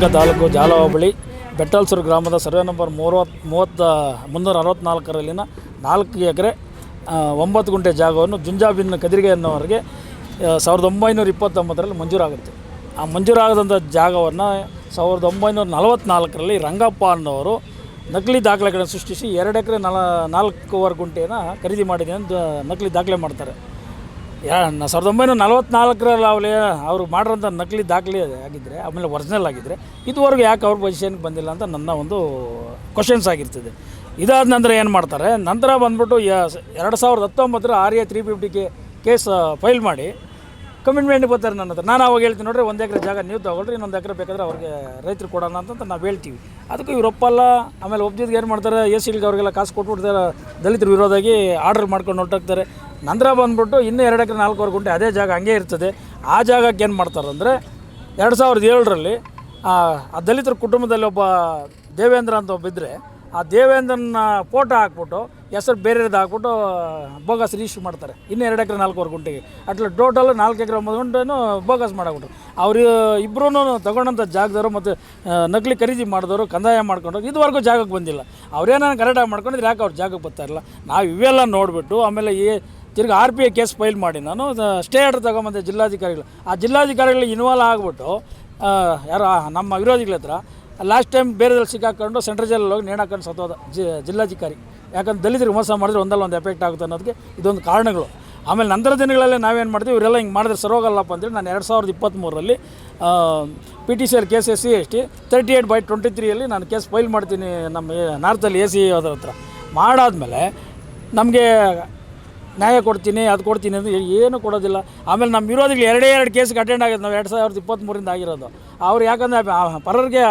ಯಲಹಂಕ ತಾಲೂಕು ಜಾಲ ಹೋಬಳಿ ಬೆಟ್ಟಲ್ಸೂರು ಗ್ರಾಮದ survey number ಮೂವತ್ತು, ಮೂವತ್ತ, ಮುನ್ನೂರ ಅರವತ್ತ್ನಾಲ್ಕರಲ್ಲಿನ ನಾಲ್ಕು ಎಕರೆ ಒಂಬತ್ತು ಗುಂಟೆ ಜಾಗವನ್ನು ಜುಂಜಾಬಿನ್ ಕದಿರಿಗೆ ಅನ್ನೋರಿಗೆ ಸಾವಿರದ ಒಂಬೈನೂರ ಇಪ್ಪತ್ತೊಂಬತ್ತರಲ್ಲಿ ಮಂಜೂರಾಗುತ್ತೆ. ಆ ಮಂಜೂರಾಗದಂಥ ಜಾಗವನ್ನು ಸಾವಿರದ ಒಂಬೈನೂರ ನಲವತ್ತ್ನಾಲ್ಕರಲ್ಲಿ ರಂಗಪ್ಪ ಅನ್ನೋರು ನಕಲಿ ದಾಖಲೆಗಳನ್ನು ಸೃಷ್ಟಿಸಿ ಎರಡು ಎಕರೆ ನಲ, ನಾಲ್ಕೂವರೆ ಗುಂಟೆಯನ್ನು ಖರೀದಿ ಮಾಡಿದೆ ಅಂತ ನಕಲಿ ದಾಖಲೆ ಮಾಡ್ತಾರೆ. ಯಾ ಸಾವಿರದ ಒಂಬೈನೂರ ನಲವತ್ತ್ನಾಲ್ಕರಲ್ಲಿ ಅವಲೇ ಅವರು ಮಾಡಿರೋಂಥ ನಕಲಿ ದಾಖಲೆ ಆಗಿದ್ದರೆ ಆಮೇಲೆ ಒರಿಜಿನಲ್ ಆಗಿದ್ದರೆ ಇದುವರೆಗೂ ಯಾಕೆ ಅವ್ರ ಪೊಸಿಷನ್ಗೆ ಬಂದಿಲ್ಲ ಅಂತ ನನ್ನ ಒಂದು ಕ್ವಶನ್ಸ್ ಆಗಿರ್ತದೆ. ಇದಾದ ನಂತರ ಏನು ಮಾಡ್ತಾರೆ, ನಂತರ ಬಂದ್ಬಿಟ್ಟು ಎರಡು ಸಾವಿರದ ಹತ್ತೊಂಬತ್ತರ R A three fifty K case file ಮಾಡಿ ಕಮಿಟ್ಮೆಂಟ್ ಬರ್ತಾರೆ ನನ್ನ ಹತ್ರ. ನಾನು ಅವಾಗ ಹೇಳ್ತೀನಿ ನೋಡ್ರಿ, ಒಂದು ಎಕರೆ ಜಾಗ ನೀವು ತಗೊಳ್ರಿ, ಇನ್ನೊಂದು ಎಕರೆ ಬೇಕಾದ್ರೆ ಅವ್ರಿಗೆ ರೈತರು ಕೊಡೋಣ ಅಂತ ನಾವು ಹೇಳ್ತೀವಿ. ಅದಕ್ಕೂ ಇವ್ರು ಆಮೇಲೆ ಒಪ್ಪಿದ್ಗೆ ಏನು ಮಾಡ್ತಾರೆ ಎಸ್ ಸಿಲ್ಗೆ ಅವರಿಗೆಲ್ಲ ಕಾಸು ಕೊಟ್ಬಿಡ್ತಾರೆ, ದಲಿತರು ವಿರೋಧಾಗಿ ಆರ್ಡರ್ ಮಾಡ್ಕೊಂಡು ಹೊರಟೋಗ್ತಾರೆ. ನಂತರ ಬಂದ್ಬಿಟ್ಟು ಇನ್ನೂ ಎರಡು ಎಕರೆ, ನಾಲ್ಕೂವರೆ ಗುಂಟೆ ಅದೇ ಜಾಗ ಹಂಗೆ ಇರ್ತದೆ. ಆ ಜಾಗಕ್ಕೆ ಏನು ಮಾಡ್ತಾರೆ ಅಂದರೆ ಎರಡು ಸಾವಿರದ ಏಳರಲ್ಲಿ, ಆ ದಲಿತರ ಕುಟುಂಬದಲ್ಲಿ ಒಬ್ಬ ದೇವೇಂದ್ರ ಅಂತ ಒಬ್ಬ ಇದ್ದರೆ ಆ ದೇವೇಂದ್ರನ ಫೋಟೋ ಹಾಕ್ಬಿಟ್ಟು ಹೆಸರು ಬೇರೆದು ಹಾಕ್ಬಿಟ್ಟು ಬೋಗಸ್ ರಿಜಿಸ್ಟ್ರ್ ಮಾಡ್ತಾರೆ. ಇನ್ನು ಎರಡು ಎಕರೆ, ನಾಲ್ಕೂವರೆ ಗುಂಟೆಗೆ. ಅಟ್ಲ ಟೋಟಲ್ ನಾಲ್ಕು ಎಕರೆ, ಒಂಬತ್ತು ಗುಂಟೆನೂ ಬೋಗಸ್ ಮಾಡಾಕ್ಬಿಟ್ರು ಅವರು ಇಬ್ಬರೂ ತಗೊಂಡಂಥ ಜಾಗದವರು ಮತ್ತು ನಕಲಿ ಖರೀದಿ ಮಾಡಿದವರು, ಕಂದಾಯ ಮಾಡ್ಕೊಂಡು ಇದುವರೆಗೂ ಜಾಗಕ್ಕೆ ಬಂದಿಲ್ಲ. ಅವ್ರೇನಾರು ಕರೆಕ್ಟಾಗಿ ಮಾಡ್ಕೊಂಡಿದ್ರೆ ಯಾಕೆ ಅವ್ರು ಜಾಗಕ್ಕೆ ಬರ್ತಾ ಇರಲ್ಲ? ನಾವು ಇವೆಲ್ಲ ನೋಡಿಬಿಟ್ಟು ಆಮೇಲೆ ಈ ತಿರ್ಗಿ R P I case file ಮಾಡಿ ನಾನು ಸ್ಟೇ ಆರ್ಡರ್ ತಗೊಂಬಂದೆ ಜಿಲ್ಲಾಧಿಕಾರಿಗಳು. ಆ ಜಿಲ್ಲಾಧಿಕಾರಿಗಳು ಇನ್ವಾಲ್ವ್ ಆಗಿಬಿಟ್ಟು ಯಾರು ನಮ್ಮ ವಿರೋಧಿಗಳ ಹತ್ರ ಲಾಸ್ಟ್ ಟೈಮ್ ಬೇರೆದಲ್ಲಿ ಸಿಕ್ಕಾಕೊಂಡು ಸೆಂಟ್ರಲ್ ಜೈಲಲ್ಲಿ ಹೋಗಿ ನೇಣಾಕೊಂಡು ಸತ್ತೋದ ಜಿ, ಜಿಲ್ಲಾಧಿಕಾರಿ. ಯಾಕಂದ್ರೆ ದಲಿತರಿಗೆ ಮೋಸ ಮಾಡಿದ್ರೆ ಒಂದಲ್ಲ ಒಂದು ಎಫೆಕ್ಟ್ ಆಗುತ್ತೆ ಅನ್ನೋದಕ್ಕೆ ಇದೊಂದು ಕಾರಣಗಳು. ಆಮೇಲೆ ನಂತರ ದಿನಗಳಲ್ಲಿ ನಾವೇನು ಮಾಡ್ತೀವಿ, ಇವರೆಲ್ಲ ಹಿಂಗೆ ಮಾಡಿದ್ರೆ ಸರೋಗಲ್ಲಪ್ಪ ಅಂತೇಳಿ ನಾನು ಎರಡು ಸಾವಿರದ ಇಪ್ಪತ್ತ್ಮೂರರಲ್ಲಿ P T C R case S C S T thirty eight by twenty ತ್ರೀಯಲ್ಲಿ ನಾನು ಕೇಸ್ ಫೈಲ್ ಮಾಡ್ತೀನಿ ನಮ್ಮ, ನಾರ್ತಲ್ಲಿ ಎ ಸಿ ಅದ್ರ ಹತ್ರ. ಮಾಡಾದಮೇಲೆ ನಮಗೆ ನ್ಯಾಯ ಕೊಡ್ತೀನಿ, ಅದು ಕೊಡ್ತೀನಿ ಅಂದರೆ ಏನು ಕೊಡೋದಿಲ್ಲ. ಆಮೇಲೆ ನಮ್ಮ ವಿರೋಧಿಗಳು ಎರಡೇ ಎರಡು ಕೇಸ್ಗೆ ಅಟೆಂಡ್ ಆಗಿದೆ ನಾವು ಎರಡು ಸಾವಿರದ ಇಪ್ಪತ್ತ್ಮೂರಿಂದ ಆಗಿರೋದು. ಅವ್ರು ಯಾಕಂದರೆ ಪರರಿಗೆ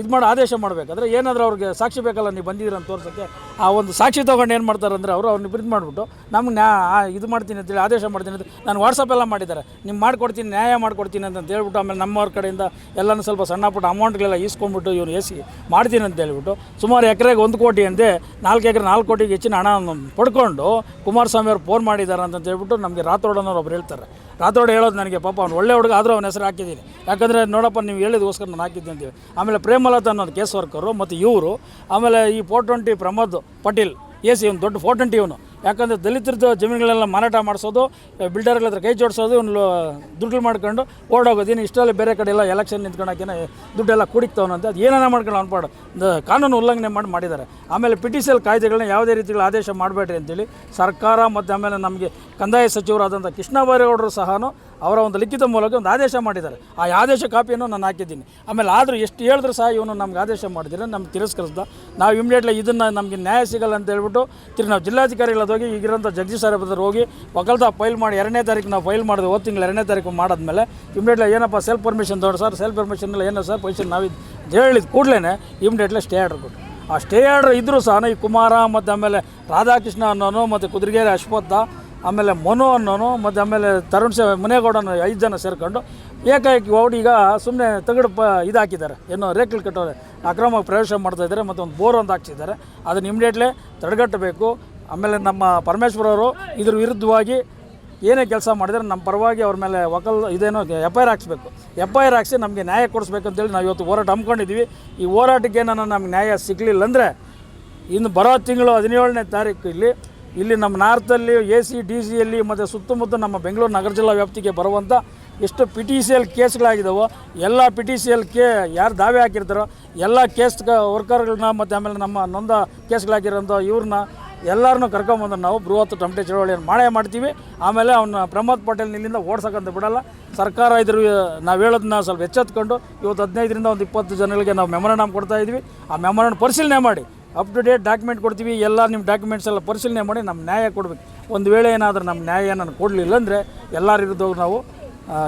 ಇದು ಮಾಡಿ ಆದೇಶ ಮಾಡಬೇಕಾದ್ರೆ ಏನಾದರೂ ಅವ್ರಿಗೆ ಸಾಕ್ಷಿ ಬೇಕಲ್ಲ, ನೀವು ಬಂದಿದ್ದೀರ ಅಂತ ತೋರ್ಸೋಕ್ಕೆ ಆ ಒಂದು ಸಾಕ್ಷಿ ತೊಗೊಂಡು ಏನು ಮಾಡ್ತಾರೆ ಅಂದರೆ ಅವರು ಅವ್ರನ್ನ ಪ್ರಿಂಟ್ ಮಾಡಿಬಿಟ್ಟು, ನಮ್ಗೆ ನ್ಯಾ ಇದು ಮಾಡ್ತೀನಿ ಅಂತೇಳಿ ಆದೇಶ ಮಾಡ್ತೀನಿ ಅಂತ ನಾನು ವಾಟ್ಸಪ್ ಎಲ್ಲ ಮಾಡಿದ್ದಾರೆ. ನಿಮ್ಮ ಮಾಡಿಕೊಡ್ತೀನಿ, ನ್ಯಾಯ ಮಾಡಿಕೊಡ್ತೀನಿ ಅಂತ ಹೇಳ್ಬಿಟ್ಟು ಆಮೇಲೆ ನಮ್ಮವ್ರ ಕಡೆಯಿಂದ ಎಲ್ಲನೂ ಸ್ವಲ್ಪ ಸಣ್ಣ ಪುಟ್ಟ ಅಮೌಂಟ್ಗೆಲ್ಲ ಈಸ್ಕೊಂಡ್ಬಿಟ್ಟು ಇವ್ರು ಎಸಿ ಮಾಡ್ತೀನಿ ಅಂತ ಹೇಳ್ಬಿಟ್ಟು ಸುಮಾರು ಎಕರೆಗೆ ಒಂದು ಕೋಟಿ ಅಂತೆ ನಾಲ್ಕು ಎಕರೆ ನಾಲ್ಕು ಕೋಟಿಗೆ ಹೆಚ್ಚಿನ ಹಣ ಪಡ್ಕೊಂಡು ಕುಮಾರಸ್ವಾಮಿ ಅವ್ರು ಫೋನ್ ಮಾಡಿದ್ದಾರೆ ಅಂತ ಹೇಳ್ಬಿಟ್ಟು ನಮಗೆ ರಾತ್ರೋಡನವ್ರು ಒಬ್ರು ಹೇಳ್ತಾರೆ. ರಾತ್ರೋಡ್ ಹೇಳೋದು ನನಗೆ ಪಾಪ ಅವ್ನು ಒಳ್ಳೆ ಹುಡುಗ, ಆದರೂ ಅವನ ಹೆಸರು ಹಾಕಿದ್ದೀನಿ. ಯಾಕಂದರೆ ನೋಡಪ್ಪ, ನೀವು ಹೇಳಿದ್ಗೋಸ್ಕರ ನಾನು ಹಾಕಿದ್ದೆ ಅಂತೀವಿ. ಆಮೇಲೆ ಪ್ರೇಮಲತಾ ಅನ್ನೋದು ಕೇಸ್ ವರ್ಕರು, ಮತ್ತು ಇವರು, ಆಮೇಲೆ ಈ four twenty Pramod Patel, A C ಒಂದು ದೊಡ್ಡ ಫೋರ್ ಟ್ವೆಂಟಿ ಇವನು. ಯಾಕಂದರೆ ದಲಿತರದ್ದು ಜಮೀನುಗಳೆಲ್ಲ ಮಾರಾಟ ಮಾಡಿಸೋದು, ಬಿಲ್ಡರ್ಗಳ ಹತ್ರ ಕೈ ಜೋಡಿಸೋದು, ಒಂದು ದುಡ್ಡು ಮಾಡ್ಕೊಂಡು ಓಡೋಗೋದು ಇನ್ನು ಇಷ್ಟರಲ್ಲಿ ಬೇರೆ ಕಡೆ ಎಲ್ಲ ಎಲೆಕ್ಷನ್ ನಿಂತ್ಕೊಂಡಾಕಿನ ದುಡ್ಡೆಲ್ಲ ಕುಡಿಕ್ತವನಂತೆ ಅದು ಏನಾರ ಮಾಡ್ಕೊಂಡು ಅನ್ಪಾಡು. ಕಾನೂನು ಉಲ್ಲಂಘನೆ ಮಾಡಿ ಮಾಡಿದ್ದಾರೆ. ಆಮೇಲೆ ಪಿ ಟಿ ಸಿ ಎಲ್ ಕಾಯ್ದೆಗಳನ್ನ ಯಾವುದೇ ರೀತಿಗಳ ಆದೇಶ ಮಾಡಬೇಡ್ರಿ ಅಂತೇಳಿ ಸರ್ಕಾರ ಮತ್ತು ಆಮೇಲೆ ನಮಗೆ ಕಂದಾಯ ಸಚಿವರಾದಂಥ ಕೃಷ್ಣ ಬೈರೇಗೌಡರು ಸಹ ಅವರ ಒಂದು ಲಿಖಿತ ಮೂಲಕ ಒಂದು ಆದೇಶ ಮಾಡಿದ್ದಾರೆ. ಆ ಆದೇಶ ಕಾಪಿಯನ್ನು ನಾನು ಹಾಕಿದ್ದೀನಿ. ಆಮೇಲೆ ಆದರೂ ಎಷ್ಟು ಹೇಳಿದ್ರು ಸಹ ಇವನು ನಮ್ಗೆ ಆದೇಶ ಮಾಡಿದ್ರೆ ನಮ್ಗೆ ತಿರಸ್ಕರಿಸ್ದ. ನಾವು ಇಮಿಡಿಯೇಟ್ಲಿ ಇದನ್ನು ನಮಗೆ ನ್ಯಾಯ ಸಿಗಲ್ಲ ಅಂತ ಹೇಳ್ಬಿಟ್ಟು ತಿರು ನಾವು ಜಿಲ್ಲಾಧಿಕಾರಿಗಳ ಹೋಗಿ ಈಗಿರೋಂಥ ಜಗದೀಶ್ ಸರ್ ಹತ್ರ ಹೋಗಿ ಒಕ್ಕಲ್ತ ಫೈಲ್ ಮಾಡಿ ಎರಡನೇ ತಾರೀಕು ನಾವು ಫೈಲ್ ಮಾಡಿದ್ವಿ. ಹೋದ ತಿಂಗಳು ಎರಡನೇ ತಾರೀಕು ಮಾಡಿದ್ಮೇಲೆ ಇಮಿಡಿಯೇಟ್ಲಿ ಏನಪ್ಪ ಸೆಲ್ಫ್ ಪರ್ಮಿಷನ್ ತೊಗೊಂಡು ಸರ್ ಸೆಲ್ಫ್ ಪರ್ಮಿಷನ್ ಏನೋ ಸರ್ ಪೊಸಿಷನ್ ನಾವು ಹೇಳಿದ ಕೂಡಲೇ ಇಮಿಡಿಯೇಟ್ಲಿ ಸ್ಟೇ ಆರ್ಡರ್ ಕೊಟ್ಟು ಆ ಸ್ಟೇ ಆರ್ಡರ್ ಇದ್ದರೂ ಸಹ ಈ ಕುಮಾರ ಮತ್ತು ಆಮೇಲೆ ರಾಧಾಕೃಷ್ಣ ಅನ್ನೋನು ಮತ್ತು ಕುದುರೆಗೇರಿ ಅಶ್ವತ್ಥ ಆಮೇಲೆ ಮನು ಅನ್ನೋನು, ಮತ್ತು ಆಮೇಲೆ ತರುಣ್ ಸೇ, ಮುನೇಗೌಡ ಐದು ಜನ ಸೇರ್ಕೊಂಡು ಏಕಾಏಕಿ ಓಡಿ ಈಗ ಸುಮ್ಮನೆ ತಗಡು ಪ ಇದು ಹಾಕಿದ್ದಾರೆ. ಏನೋ ರೇಕ್ಗಳು ಕಟ್ಟೋರೆ. ಅಕ್ರಮವಾಗಿ ಪ್ರವೇಶ ಮಾಡ್ತಾ ಇದ್ದಾರೆ, ಮತ್ತು ಒಂದು ಬೋರ್ ಒಂದು ಹಾಕ್ಸಿದ್ದಾರೆ. ಅದನ್ನು ಇಮಿಡಿಯೇಟ್ಲಿ ತಡೆಗಟ್ಟಬೇಕು. ಆಮೇಲೆ ನಮ್ಮ ಪರಮೇಶ್ವರ ಅವರು ಇದ್ರ ವಿರುದ್ಧವಾಗಿ ಏನೇ ಕೆಲಸ ಮಾಡಿದರೆ ನಮ್ಮ ಪರವಾಗಿ ಅವ್ರ ಮೇಲೆ ವಕಲ್ ಇದೇನೋ ಎಫ್ ಐ ಆರ್ ಹಾಕ್ಸ್ಬೇಕು. ಎಫ್ ಐ ಆರ್ ಹಾಕ್ಸಿ ನಮಗೆ ನ್ಯಾಯ ಕೊಡಿಸ್ಬೇಕು ಅಂತೇಳಿ ನಾವು ಇವತ್ತು ಹೋರಾಟ ಹಮ್ಮಿಕೊಂಡಿದ್ದೀವಿ ಈ ಹೋರಾಟಕ್ಕೆ ಏನಾರ ನಮ್ಗೆ ನ್ಯಾಯ ಸಿಗಲಿಲ್ಲ ಅಂದರೆ ಇನ್ನು ಬರೋ ತಿಂಗಳು ಹದಿನೇಳನೇ ತಾರೀಕು ಇಲ್ಲಿ ಇಲ್ಲಿ ನಮ್ಮ ನಾರ್ತಲ್ಲಿ ಎ ಸಿ ಡಿ ಸಿಯಲ್ಲಿ ಮತ್ತು ಸುತ್ತಮುತ್ತ ನಮ್ಮ ಬೆಂಗಳೂರು ನಗರ ಜಿಲ್ಲಾ ವ್ಯಾಪ್ತಿಗೆ ಬರುವಂಥ ಎಷ್ಟು ಪಿ ಟಿ ಸಿ ಎಲ್ ಕೇಸ್ಗಳಾಗಿದ್ದಾವೋ ಎಲ್ಲ ಪಿ ಟಿ ಸಿ ಎಲ್ ಕೇ ಯಾರು ದಾವೆ ಹಾಕಿರ್ತಾರೋ, ಎಲ್ಲ ಕೇಸ್ ವರ್ಕರ್ಗಳನ್ನ ಮತ್ತು ಆಮೇಲೆ ನಮ್ಮ ನೊಂದ ಕೇಸ್ಗಳಾಗಿರೋಂಥ ಇವ್ರನ್ನ ಎಲ್ಲರನ್ನೂ ಕರ್ಕೊಂಬಂದು ನಾವು ಬೃಹತ್ ಟಮಟೆ ಚಳವಳಿಯನ್ನು ಮಾಡೇ ಮಾಡ್ತೀವಿ. ಆಮೇಲೆ ಅವನ್ನ ಪ್ರಮೋದ್ ಪಟೇಲ್ ಇಲ್ಲಿಂದ ಬಿಡೋಲ್ಲ ಬಿಡಲ್ಲ. ಸರ್ಕಾರ ಇದ್ರ, ನಾವು ಹೇಳೋದನ್ನ ಸ್ವಲ್ಪ ಎಚ್ಚೆತ್ಕೊಂಡು ಇವತ್ತು ಹದಿನೈದರಿಂದ ಒಂದು ಇಪ್ಪತ್ತು ಜನಗಳಿಗೆ ನಾವು ಮೆಮೊರಂಡಮ್ ಕೊಡ್ತಾ ಇದ್ವಿ. ಆ ಮೆಮೊರಂಡಮ್ ಪರಿಶೀಲನೆ ಮಾಡಿ. ಅಪ್ ಟು ಡೇಟ್ ಡಾಕ್ಯುಮೆಂಟ್ ಕೊಡ್ತೀವಿ, ಎಲ್ಲ ನಿಮ್ಮ ಡಾಕ್ಯುಮೆಂಟ್ಸ್ ಎಲ್ಲ ಪರಿಶೀಲನೆ ಮಾಡಿ ನಮ್ಮ ನ್ಯಾಯ ಕೊಡಬೇಕು. ಒಂದು ವೇಳೆ ಏನಾದರೂ ನಮ್ಮ ನ್ಯಾಯ ನಾನು ಕೊಡಲಿಲ್ಲ ಅಂದರೆ ಎಲ್ಲರ ವಿರುದ್ಧ ನಾವು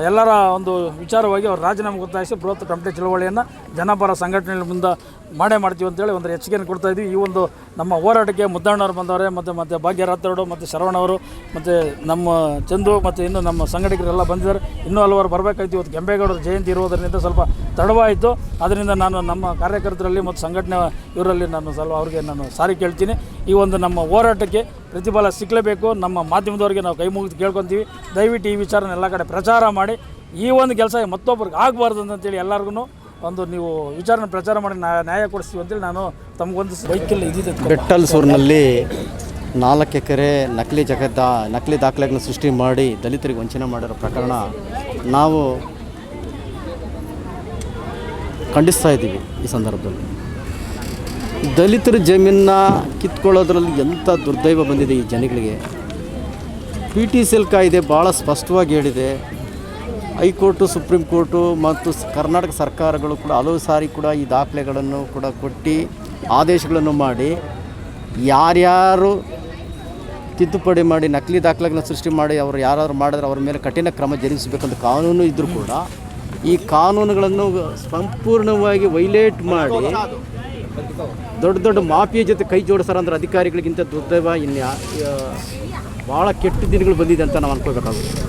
ಎಲ್ಲರ ಒಂದು ವಿಚಾರವಾಗಿ ಅವ್ರು ರಾಜೀನಾಮೆ ಒತ್ತಾಯಿಸಿ ಬೃಹತ್ ಕಂಪ್ಲೇಂಟ್ ಚಳವಳಿಯನ್ನು ಜನಪರ ಸಂಘಟನೆಗಳ ಮುಂದೆ ಮಾಡೇ ಮಾಡ್ತೀವಿ ಅಂತೇಳಿ ಒಂದು ಎಚ್ಚರಿಕೆಯನ್ನು ಕೊಡ್ತಾ ಇದ್ವಿ ಈ ಒಂದು ನಮ್ಮ ಹೋರಾಟಕ್ಕೆ ಮುದ್ದಣ್ಣವ್ರು ಬಂದವರೆ, ಮತ್ತು ಮತ್ತು ಭಾಗ್ಯರಥರು ಮತ್ತು ಶರವಣವರು ಮತ್ತು ನಮ್ಮ ಚಂದು, ಮತ್ತು ಇನ್ನು ನಮ್ಮ ಸಂಘಟಕರೆಲ್ಲ ಬಂದಿದ್ದಾರೆ. ಇನ್ನೂ ಹಲವಾರು ಬರಬೇಕಾಯ್ತು. ಇವತ್ತು ಕೆಂಪೇಗೌಡರ ಜಯಂತಿ ಇರುವುದರಿಂದ ಸ್ವಲ್ಪ ತಡವಾಯಿತು. ಅದರಿಂದ ನಾನು ನಮ್ಮ ಕಾರ್ಯಕರ್ತರಲ್ಲಿ ಮತ್ತು ಸಂಘಟನೆ ಇವರಲ್ಲಿ ನಾನು ಸ್ವಲ್ಪ ಅವ್ರಿಗೆ ನಾನು ಸಾರಿ ಕೇಳ್ತೀನಿ. ಈ ಒಂದು ನಮ್ಮ ಹೋರಾಟಕ್ಕೆ ಪ್ರತಿಫಲ ಸಿಕ್ಕಲೇಬೇಕು. ನಮ್ಮ ಮಾಧ್ಯಮದವರಿಗೆ ನಾವು ಕೈ ಮುಗಿದು ಕೇಳ್ಕೊತೀವಿ. ದಯವಿಟ್ಟು ಈ ವಿಚಾರನ ಎಲ್ಲ ಕಡೆ ಪ್ರಚಾರ ಮಾಡಿ. ಈ ಒಂದು ಕೆಲಸ ಮತ್ತೊಬ್ಬರಿಗೆ ಆಗಬಾರ್ದು ಅಂತೇಳಿ ಎಲ್ಲರಿಗೂ ಒಂದು ನೀವು ವಿಚಾರಣೆ ಪ್ರಚಾರ ಮಾಡಿ ನ್ಯಾಯ ಕೊಡಿಸ್ತೀವಿ ಅಂತೇಳಿ ನಾನು ತಮಗೊಂದು ಬೈಕಲ್ಲಿ ಬೆಟ್ಟಲ್ ಬೆಟ್ಟಲ್ಸೂರಿನಲ್ಲಿ ನಾಲ್ಕು ಎಕರೆ ನಕಲಿ ಜಗದ ನಕಲಿ ದಾಖಲೆಗಳನ್ನು ಸೃಷ್ಟಿ ಮಾಡಿ ದಲಿತರಿಗೆ ವಂಚನೆ ಮಾಡಿರೋ ಪ್ರಕರಣ ನಾವು ಖಂಡಿಸ್ತಾ ಇದ್ದೀವಿ ಈ ಸಂದರ್ಭದಲ್ಲಿ. ದಲಿತರ ಜಮೀನನ್ನ ಕಿತ್ಕೊಳ್ಳೋದ್ರಲ್ಲಿ ಎಂಥ ದುರ್ದೈವ ಬಂದಿದೆ ಈ ಜನಗಳಿಗೆ. ಪಿ ಟಿ ಸಿ ಎಲ್ ಕಾಯ್ದೆ ಭಾಳ ಸ್ಪಷ್ಟವಾಗಿ ಹೇಳಿದೆ. ಹೈಕೋರ್ಟು, ಸುಪ್ರೀಂ ಕೋರ್ಟು ಮತ್ತು ಕರ್ನಾಟಕ ಸರ್ಕಾರಗಳು ಕೂಡ ಹಲವು ಸಾರಿ ಕೂಡ ಈ ದಾಖಲೆಗಳನ್ನು ಕೂಡ ಕೊಟ್ಟು ಆದೇಶಗಳನ್ನು ಮಾಡಿ, ಯಾರ್ಯಾರು ತಿದ್ದುಪಡಿ ಮಾಡಿ, ನಕಲಿ ದಾಖಲೆಗಳನ್ನು ಸೃಷ್ಟಿ ಮಾಡಿ, ಅವರು ಯಾರಾದ್ರು ಮಾಡಿದ್ರೆ ಅವ್ರ ಮೇಲೆ ಕಠಿಣ ಕ್ರಮ ಜರುಗಿಸಬೇಕಂತ ಕಾನೂನು ಇದ್ದರೂ ಕೂಡ ಈ ಕಾನೂನುಗಳನ್ನು ಸಂಪೂರ್ಣವಾಗಿ ವೈಲೇಟ್ ಮಾಡಿ ದೊಡ್ಡ ದೊಡ್ಡ ಮಾಫಿಯ ಜೊತೆ ಕೈ ಜೋಡಿಸ್ತಾರಂದ್ರೆ ಅಧಿಕಾರಿಗಳಿಗಿಂತ ದುರ್ದೈವ ಇನ್ಯಾ ಭಾಳ ಕೆಟ್ಟ ದಿನಗಳು ಬಂದಿದೆ ಅಂತ ನಾವು ಅನ್ಕೋಬೇಕಾಗುತ್ತೆ.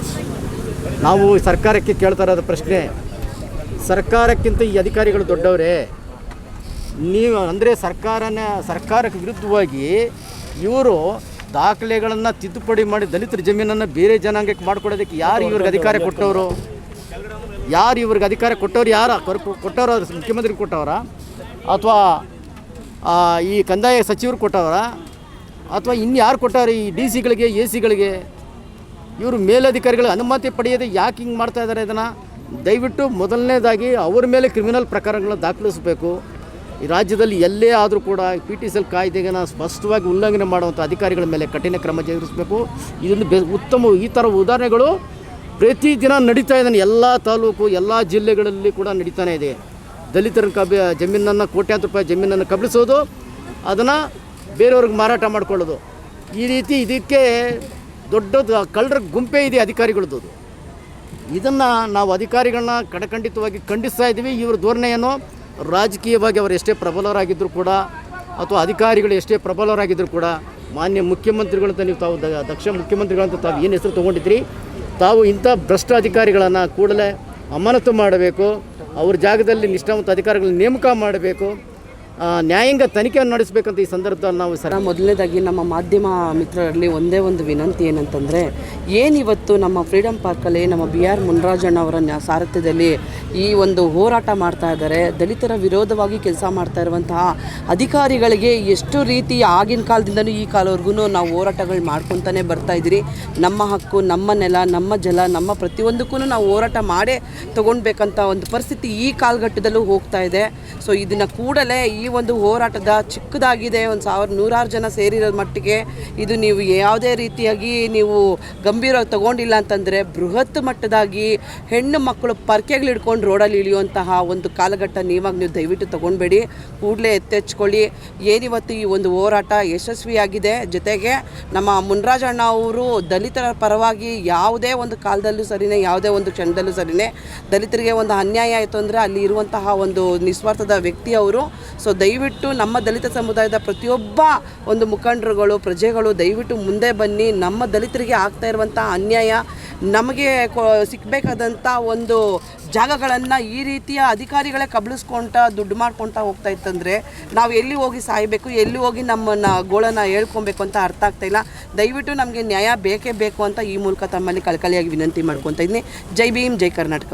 ನಾವು ಸರ್ಕಾರಕ್ಕೆ ಕೇಳ್ತಾ ಇರೋದು ಪ್ರಶ್ನೆ, ಸರ್ಕಾರಕ್ಕಿಂತ ಈ ಅಧಿಕಾರಿಗಳು ದೊಡ್ಡವರೇ, ನೀವು ಅಂದರೆ ಸರ್ಕಾರನ, ಸರ್ಕಾರಕ್ಕೆ ವಿರುದ್ಧವಾಗಿ ಇವರು ದಾಖಲೆಗಳನ್ನು ತಿದ್ದುಪಡಿ ಮಾಡಿ ದಲಿತರ ಜಮೀನನ್ನು ಬೇರೆ ಜನಾಂಗಕ್ಕೆ ಮಾಡಿಕೊಡೋದಕ್ಕೆ ಯಾರು ಇವ್ರಿಗೆ ಅಧಿಕಾರ ಕೊಟ್ಟವರು? ಯಾರು ಇವ್ರಿಗೆ ಅಧಿಕಾರ ಕೊಟ್ಟವ್ರು? ಯಾರ ಕೊಟ್ಟವರು ಮುಖ್ಯಮಂತ್ರಿ ಕೊಟ್ಟವರ? ಅಥವಾ ಈ ಕಂದಾಯ ಸಚಿವರು ಕೊಟ್ಟವರ? ಅಥವಾ ಇನ್ನು ಯಾರು ಕೊಟ್ಟಾರ ಈ ಡಿ ಸಿಗಳಿಗೆ ಎ ಸಿಗಳಿಗೆ ಇವರು ಮೇಲಧಿಕಾರಿಗಳ ಅನುಮತಿ ಪಡೆಯದೆ ಯಾಕೆ ಹಿಂಗೆ ಮಾಡ್ತಾ ಇದ್ದಾರೆ ಇದನ್ನು? ದಯವಿಟ್ಟು ಮೊದಲನೇದಾಗಿ ಅವ್ರ ಮೇಲೆ ಕ್ರಿಮಿನಲ್ ಪ್ರಕರಣಗಳನ್ನ ದಾಖಲಿಸಬೇಕು. ಈ ರಾಜ್ಯದಲ್ಲಿ ಎಲ್ಲೇ ಆದರೂ ಕೂಡ ಪಿ ಟಿ ಸಿ ಎಲ್ ಕಾಯ್ದೆಗೆ ಸ್ಪಷ್ಟವಾಗಿ ಉಲ್ಲಂಘನೆ ಮಾಡುವಂಥ ಅಧಿಕಾರಿಗಳ ಮೇಲೆ ಕಠಿಣ ಕ್ರಮ ಜರುಗಿಸಬೇಕು. ಇದೊಂದು ಬೆ, ಉತ್ತಮ ಈ ಥರ ಉದಾಹರಣೆಗಳು ಪ್ರತಿದಿನ ನಡೀತಾ ಇದ್ದಾನೆ. ಎಲ್ಲ ತಾಲೂಕು, ಎಲ್ಲ ಜಿಲ್ಲೆಗಳಲ್ಲಿ ಕೂಡ ನಡೀತಾನೆ ಇದೆ. ದಲಿತರ ಕಬಿ, ಜಮೀನನ್ನು, ಕೋಟ್ಯಾಂತರ ರೂಪಾಯಿ ಜಮೀನನ್ನು ಕಬಳಿಸೋದು ಅದನ್ನು ಬೇರೆಯವ್ರಿಗೆ ಮಾರಾಟ ಮಾಡಿಕೊಳ್ಳೋದು. ಈ ರೀತಿ ಇದಕ್ಕೆ ದೊಡ್ಡ ಕಳ್ಳರ ಗುಂಪೇ ಇದೆ ಅಧಿಕಾರಿಗಳದ್ದು. ಇದನ್ನು ನಾವು ಅಧಿಕಾರಿಗಳನ್ನ ಕಡಖಂಡಿತವಾಗಿ ಖಂಡಿಸ್ತಾ ಇದ್ದೀವಿ. ಇವ್ರ ಧೋರಣೆಯನ್ನು ರಾಜಕೀಯವಾಗಿ ಅವರು ಎಷ್ಟೇ ಪ್ರಬಲರಾಗಿದ್ದರೂ ಕೂಡ ಅಥವಾ ಅಧಿಕಾರಿಗಳು ಎಷ್ಟೇ ಪ್ರಬಲರಾಗಿದ್ದರೂ ಕೂಡ ಮಾನ್ಯ ಮುಖ್ಯಮಂತ್ರಿಗಳಂತ ನೀವು ತಾವು ದಕ್ಷ ಮುಖ್ಯಮಂತ್ರಿಗಳಂತ ತಾವು ಏನು ಹೆಸರು ತೊಗೊಂಡಿದ್ರಿ, ತಾವು ಇಂಥ ಭ್ರಷ್ಟ ಅಧಿಕಾರಿಗಳನ್ನು ಕೂಡಲೇ ಅಮಾನತು ಮಾಡಬೇಕು. ಅವ್ರ ಜಾಗದಲ್ಲಿ ನಿಷ್ಠಾವಂತ ಅಧಿಕಾರಿಗಳನ್ನ ನೇಮಕ ಮಾಡಬೇಕು. ನ್ಯಾಯಾಂಗ ತನಿಖೆಯನ್ನು ನಡೆಸಬೇಕಂತ ಈ ಸಂದರ್ಭದಲ್ಲಿ ನಾವು ಸರ ಮೊದಲನೇದಾಗಿ ನಮ್ಮ ಮಾಧ್ಯಮ ಮಿತ್ರರಲ್ಲಿ ಒಂದೇ ಒಂದು ವಿನಂತಿ ಏನಂತಂದರೆ ಏನಿವತ್ತು ನಮ್ಮ ಫ್ರೀಡಮ್ ಪಾರ್ಕಲ್ಲಿ ನಮ್ಮ ಬಿ ಆರ್ ಮುನ್ರಾಜಣ್ಣ ಅವರ ಸಾರಥ್ಯದಲ್ಲಿ ಈ ಒಂದು ಹೋರಾಟ ಮಾಡ್ತಾ ಇದ್ದಾರೆ, ದಲಿತರ ವಿರೋಧವಾಗಿ ಕೆಲಸ ಮಾಡ್ತಾ ಇರುವಂತಹ ಅಧಿಕಾರಿಗಳಿಗೆ ಎಷ್ಟು ರೀತಿ ಆಗಿನ ಕಾಲದಿಂದನೂ ಈ ಕಾಲವರೆಗೂ ನಾವು ಹೋರಾಟಗಳು ಮಾಡ್ಕೊತಾನೆ ಬರ್ತಾ ಇದ್ದೀರಿ. ನಮ್ಮ ಹಕ್ಕು, ನಮ್ಮ ನೆಲ, ನಮ್ಮ ಜಲ, ನಮ್ಮ ಪ್ರತಿಯೊಂದಕ್ಕೂ ನಾವು ಹೋರಾಟ ಮಾಡೇ ತೊಗೊಳ್ಬೇಕಂತ ಒಂದು ಪರಿಸ್ಥಿತಿ ಈ ಕಾಲಘಟ್ಟದಲ್ಲೂ ಹೋಗ್ತಾ ಇದೆ. ಸೊ, ಇದನ್ನು ಕೂಡಲೇ ಈ ಒಂದು ಹೋರಾಟದ ಚಿಕ್ಕದಾಗಿದೆ. ಒಂದು ಸಾವಿರ ನೂರಾರು ಜನ ಸೇರಿರೋ ಮಟ್ಟಿಗೆ ಇದು ನೀವು ಯಾವುದೇ ರೀತಿಯಾಗಿ ನೀವು ಗಂಭೀರವಾಗಿ ತಗೊಂಡಿಲ್ಲ ಅಂತಂದರೆ ಬೃಹತ್ ಮಟ್ಟದಾಗಿ ಹೆಣ್ಣು ಮಕ್ಕಳು ಪರ್ಕೆಗಳು ಹಿಡ್ಕೊಂಡು ರೋಡಲ್ಲಿ ಇಳಿಯುವಂತಹ ಒಂದು ಕಾಲಘಟ್ಟ ನೀವಾಗ ನೀವು ದಯವಿಟ್ಟು ತಗೊಳ್ಬೇಡಿ ಕೂಡಲೇ ಎತ್ತೆಚ್ಕೊಳ್ಳಿ. ಏನಿವತ್ತು ಈ ಒಂದು ಹೋರಾಟ ಯಶಸ್ವಿಯಾಗಿದೆ. ಜೊತೆಗೆ ನಮ್ಮ ಮುನ್ರಾಜಣ್ಣ ಅವರು ದಲಿತರ ಪರವಾಗಿ ಯಾವುದೇ ಒಂದು ಕಾಲದಲ್ಲೂ ಸರಿನೇ, ಯಾವುದೇ ಒಂದು ಕ್ಷಣದಲ್ಲೂ ಸರಿನೇ ದಲಿತರಿಗೆ ಒಂದು ಅನ್ಯಾಯ ಆಯಿತು ಅಂದರೆ ಅಲ್ಲಿ ಇರುವಂತಹ ಒಂದು ನಿಸ್ವಾರ್ಥದ ವ್ಯಕ್ತಿ ಅವರು. ಸೊ ದಯವಿಟ್ಟು ನಮ್ಮ ದಲಿತ ಸಮುದಾಯದ ಪ್ರತಿಯೊಬ್ಬ ಒಂದು ಮುಖಂಡರುಗಳು, ಪ್ರಜೆಗಳು ದಯವಿಟ್ಟು ಮುಂದೆ ಬನ್ನಿ. ನಮ್ಮ ದಲಿತರಿಗೆ ಆಗ್ತಾ ಇರುವಂಥ ಅನ್ಯಾಯ, ನಮಗೆ ಕೊ ಸಿಕ್ಕಬೇಕಾದಂಥ ಒಂದು ಜಾಗಗಳನ್ನು ಈ ರೀತಿಯ ಅಧಿಕಾರಿಗಳೇ ಕಬಳಿಸ್ಕೊಳ್ತಾ ದುಡ್ಡು ಮಾಡ್ಕೊತಾ ಹೋಗ್ತಾ ಇತ್ತಂದರೆ ನಾವು ಎಲ್ಲಿ ಹೋಗಿ ಸಾಯಬೇಕು, ಎಲ್ಲಿ ಹೋಗಿ ನಮ್ಮನ್ನು ಗೋಳನ್ನು ಹೇಳ್ಕೊಬೇಕು ಅಂತ ಅರ್ಥ ಆಗ್ತಾ ಇಲ್ಲ. ದಯವಿಟ್ಟು ನಮಗೆ ನ್ಯಾಯ ಬೇಕೇ ಬೇಕು ಅಂತ ಈ ಮೂಲಕ ತಮ್ಮಲ್ಲಿ ಕಳಕಳಿಯಾಗಿ ವಿನಂತಿ ಮಾಡ್ಕೊತಾ ಇದ್ದೀನಿ ಜೈ ಭೀಮ್, ಜೈ ಕರ್ನಾಟಕ.